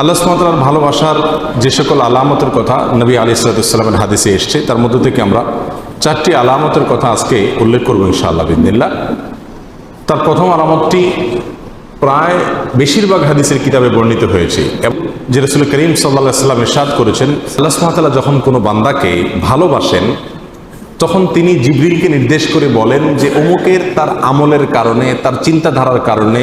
আল্লাহ সুমাতার ভালোবাসার যে সকল আলামতের কথা নবী আলী সালাতামের হাদিসে এসছে, তার মধ্য থেকে আমরা চারটি আলামতের কথা আজকে উল্লেখ করব ইনশাআল্লাহ বিদিল্লা তার প্রথম আলামতটি প্রায় বেশিরভাগ হাদিসের কিতাবে বর্ণিত হয়েছে এবং যে রসুল করিম সাল্লাহ সাল্লাম ইরশাদ করেছেন, আল্লাহ সুমাতাল্লাহ যখন কোনো বান্দাকে ভালোবাসেন, তখন তিনি জিবরিলকে নির্দেশ করে বলেন যে অমুকের তার আমলের কারণে, তার চিন্তাধারার কারণে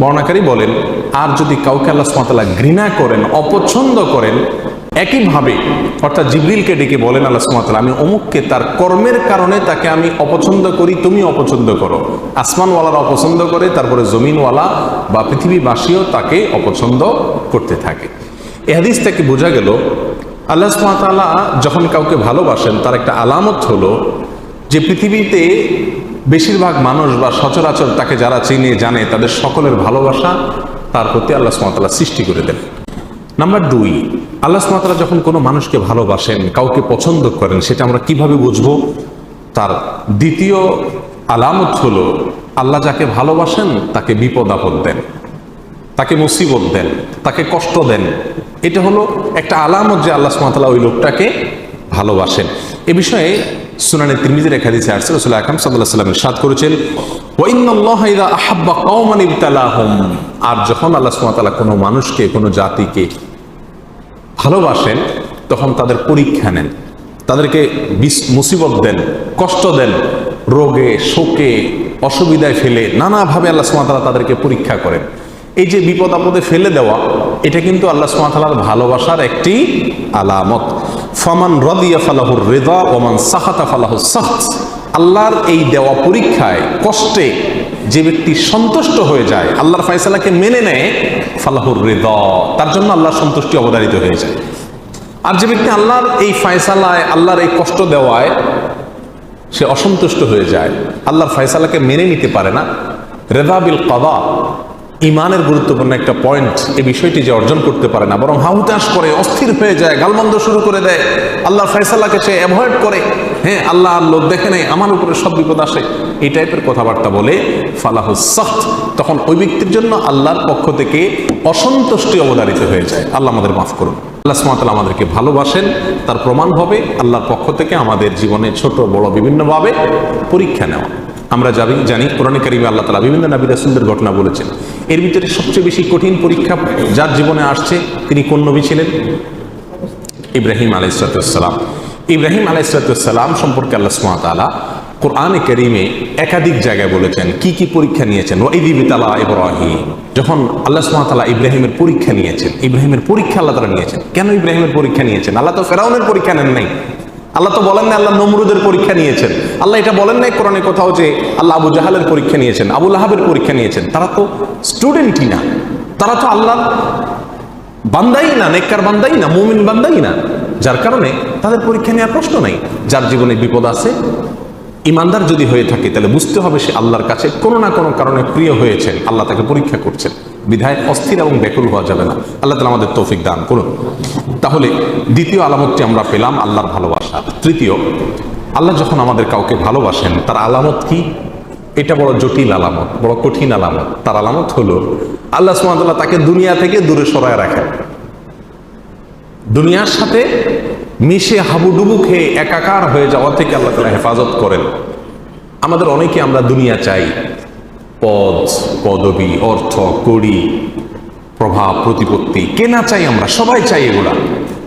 বর্ণাকারী বলেন, আর যদি কাউকে আল্লাহ সুমাতাল্লাহ ঘৃণা করেন, অপছন্দ করেন, একইভাবে অর্থাৎ জিবরিলকে ডেকে বলেন আল্লাহ সুমাতাল্লাহ আমি অমুককে তার কর্মের কারণে তাকে আমি অপছন্দ করি, তুমি অপছন্দ করো। আসমানওয়ালারা অপছন্দ করে, তারপরে জমিনওয়ালা বা পৃথিবীবাসীও তাকে অপছন্দ করতে থাকে। এ হাদিস থেকে বোঝা গেল, আল্লাহ সুমাতাল্লাহ যখন কাউকে ভালোবাসেন, তার একটা আলামত হলো যে পৃথিবীতে বেশিরভাগ মানুষ বা সচরাচর তাকে যারা চিনে, জানে, তাদের সকলের ভালোবাসা, তার প্রতি আল্লাহ সুমাতাল্লাহ সৃষ্টি করে দেন। নাম্বার দুই, আল্লাহ সুমাতাল্লাহ যখন কোনো মানুষকে ভালোবাসেন, কাউকে পছন্দ করেন, সেটা আমরা কীভাবে বুঝব? তার দ্বিতীয় আলামত হলো, আল্লাহ যাকে ভালোবাসেন, তাকে বিপদ আপদ দেন, তাকে মুসিবত দেন, তাকে কষ্ট দেন। এটা হলো একটা আলামত যে আল্লাহ সুমাতাল্লাহ ওই লোকটাকে ভালোবাসেন। এ বিষয়ে সুনানে তিরমিজের এক হাদিসে আসছে, রাসূল আকরাম সাল্লাল্লাহু আলাইহি ইরশাদ করেছেন, ওয়া ইন্নাল্লাহা ইযা আহাব্বা কওমান ইবতালাহুম। আর যখন আল্লাহ সুবহানাহু ওয়া তাআলা কোনো মানুষকে, কোনো জাতিকে ভালোবাসেন, তখন তাদের পরীক্ষা নেন, তাদেরকে মুসিবত দেন, কষ্ট দেন, রোগে, শোকে, অসুবিধায় ফেলে নানাভাবে আল্লাহ সুমাতালা তাদেরকে পরীক্ষা করেন। এই যে বিপদ আপদে ফেলে দেওয়া, এটা কিন্তু আল্লাহ সুমাতালার ভালোবাসার একটি আলামত। ফমান রদিয়া ফালাহুর রেদা ওমান সাহাতা ফালাহু সাহত আল্লাহর এই দেওয়া পরীক্ষায় কষ্টে যে ব্যক্তি সন্তুষ্ট হয়ে যায়, আল্লাহর ফয়সালাকে মেনে নেয়, ফালাহুর রেদা। তার জন্য আল্লাহর সন্তুষ্টি অবধারিত হয়ে যায়। আর যে ব্যক্তি আল্লাহর এই ফয়সালায়, আল্লাহর এই কষ্ট দেওয়ায় সে অসন্তুষ্ট হয়ে যায়, আল্লাহর ফয়সালাকে মেনে নিতে পারে না। রেদাবিল কদা। ইমানের গুরুত্বপূর্ণ একটা পয়েন্ট এই বিষয়টি যে অর্জন করতে পারে না, বরং হাউতাস করে, অস্থির হয়ে যায়, গালমন্দ শুরু করে দেয়। আল্লাহর ফয়সালাকে সে অ্যাভয়েড করে। হ্যাঁ আল্লাহ আর লোক দেখে নেই আমার উপরে সব বিপদ আসে। এই টাইপের কথাবার্তা বলে ফালাহুসাহ তখন ওই ব্যক্তির জন্য আল্লাহর পক্ষ থেকে অসন্তুষ্টি অবদারিত হয়ে যায়। আল্লাহ আমাদের মাফ করুন। আল্লাহ সুমাতাল আমাদেরকে ভালোবাসেন। তার প্রমাণ হবে আল্লাহর পক্ষ থেকে আমাদের জীবনে ছোট, বড়, বিভিন্নভাবে পরীক্ষা নেওয়া। আমরা জানি জানি, কোরআনে কারিমে আল্লাহ তালা বিভিন্ন নাবী রাসুলদের ঘটনা বলেছেন। এর ভিতরে সবচেয়ে বেশি কঠিন পরীক্ষা যার জীবনে আসছে তিনি কোন নবী ছিলেন? ইব্রাহিম আলাইসালাম ইব্রাহিম আলাইসালাম সম্পর্কে আল্লাহ সুমাতালা কোরআনে করিমে একাধিক জায়গায় বলেছেন, কি কি পরীক্ষা নিয়েছেন? ওইদিবিতালা ইব্রাহিম। যখন আল্লাহ সুমাতালা ইব্রাহিমের পরীক্ষা নিয়েছেন, ইব্রাহিমের পরীক্ষা আল্লাহ তারা নিয়েছেন। কেন ইব্রাহিমের পরীক্ষা নিয়েছেন? আল্লাহ তো ফেরাউনের পরীক্ষা নেন নাই। আল্লাহ তো বলেন না আল্লাহ নমরুদের পরীক্ষা নিয়েছেন। আল্লাহ এটা বলেন নাই কোরআনে কোথাও যে আল্লাহ আবু জাহালের পরীক্ষা নিয়েছেন, আবু লাহাবের পরীক্ষা নিয়েছেন। তারা তো স্টুডেন্টই না। তারা তো আল্লাহ বান্দাই না, নেককার বান্দাই না, মুমিন বান্দাই না। যার কারণে তাদের পরীক্ষা নেওয়ার প্রশ্ন নাই। যার জীবনে বিপদ আছে, ইমানদার যদি হয়ে থাকে, তাহলে বুঝতে হবে সে আল্লাহর কাছে কোনো না কোনো কারণে প্রিয় হয়েছেন। আল্লাহ তাকে পরীক্ষা করছেন। বিধায় অস্থির এবং ব্যাকুল হওয়া যাবে না। আল্লাহ তালা আমাদের তৌফিক দান করুন। তাহলে দ্বিতীয় আলামতটি আমরা পেলাম আল্লাহর ভালোবাসা। তৃতীয়, আল্লাহ যখন আমাদের কাউকে ভালোবাসেন, তার আলামত কি? এটা বড় জটিল আলামত, বড় কঠিন আলামত। তার আলামত হলো, আল্লাহ সুমাতাল্লাহ তাকে দুনিয়া থেকে দূরে সরায় রাখেন। দুনিয়ার সাথে মিশে হাবুডুবু খেয়ে একাকার হয়ে যাওয়া থেকে আল্লাহ তালা হেফাজত করেন। আমাদের অনেকে আমরা দুনিয়া চাই। পদ, পদবি, অর্থ, কড়ি, প্রভাব, প্রতিপত্তি, কেনা চাই আমরা, সবাই চাই এগুলা।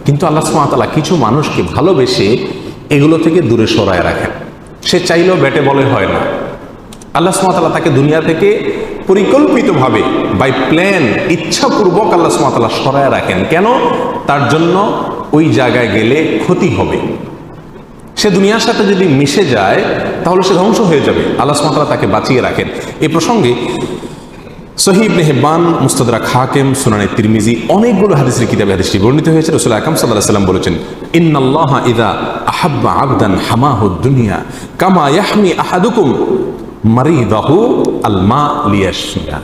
কিন্তু আল্লাহ সুমাতালা কিছু মানুষকে ভালোবেসে এগুলো থেকে দূরে সরায় রাখেন। সে চাইলেও ব্যাটে বলে হয় না। আল্লাহ সুমাতালা তাকে দুনিয়া থেকে পরিকল্পিতভাবে বাই প্ল্যান ইচ্ছাপূর্বক আল্লাহ সুমাতালা সরায় রাখেন। কেন? তার জন্য ওই জায়গায় গেলে ক্ষতি হবে। সে দুনিয়ার সাথে যদি মিশে যায়, তাহলে সে ধ্বংস হয়ে যাবে। আল্লাহ সুমাতালা তাকে বাঁচিয়ে রাখেন। এই প্রসঙ্গে সহিব নেহবান মুস্তাদরাক হাকিম, সুনানে তিরমিজি, অনেকগুলো হাদিসের কিতাবে হাদিসটি বর্ণিত হয়েছে। রসুল আকাম সাল্লাহ সাল্লাম বলেছেন, ইন্নাল্লাহ ইদা আহাব্বা আবদান হামাহু দুনিয়া, কামা ইয়াহমি আহাদুকুম মারিদাহু আল মা লিয়াশমিয়া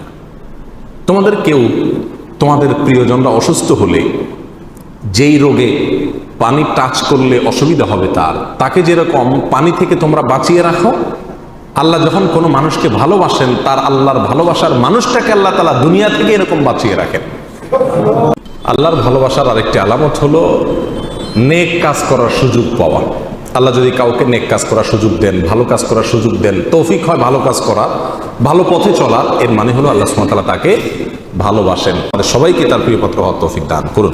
তোমাদের কেউ, তোমাদের প্রিয়জনরা অসুস্থ হলে, যেই রোগে পানি টাচ করলে অসুবিধা হবে তার, তাকে যেরকম পানি থেকে তোমরা বাঁচিয়ে রাখো আল্লাহ যখন কোনো মানুষকে ভালোবাসেন, তার আল্লাহর ভালোবাসার মানুষটাকে আল্লাহ তালা দুনিয়া থেকে এরকম বাঁচিয়ে রাখেন। আল্লাহর ভালোবাসার আরেকটি আলামত হলো নেক কাজ করার সুযোগ পাওয়া। আল্লাহ যদি কাউকে নেক কাজ করার সুযোগ দেন, ভালো কাজ করার সুযোগ দেন, তৌফিক হয় ভালো কাজ করা, ভালো পথে চলার, এর মানে হলো আল্লাহ সুমতালা তাকে ভালোবাসেন। সবাইকে তার প্রিয় পত্র হওয়ার তৌফিক দান করুন।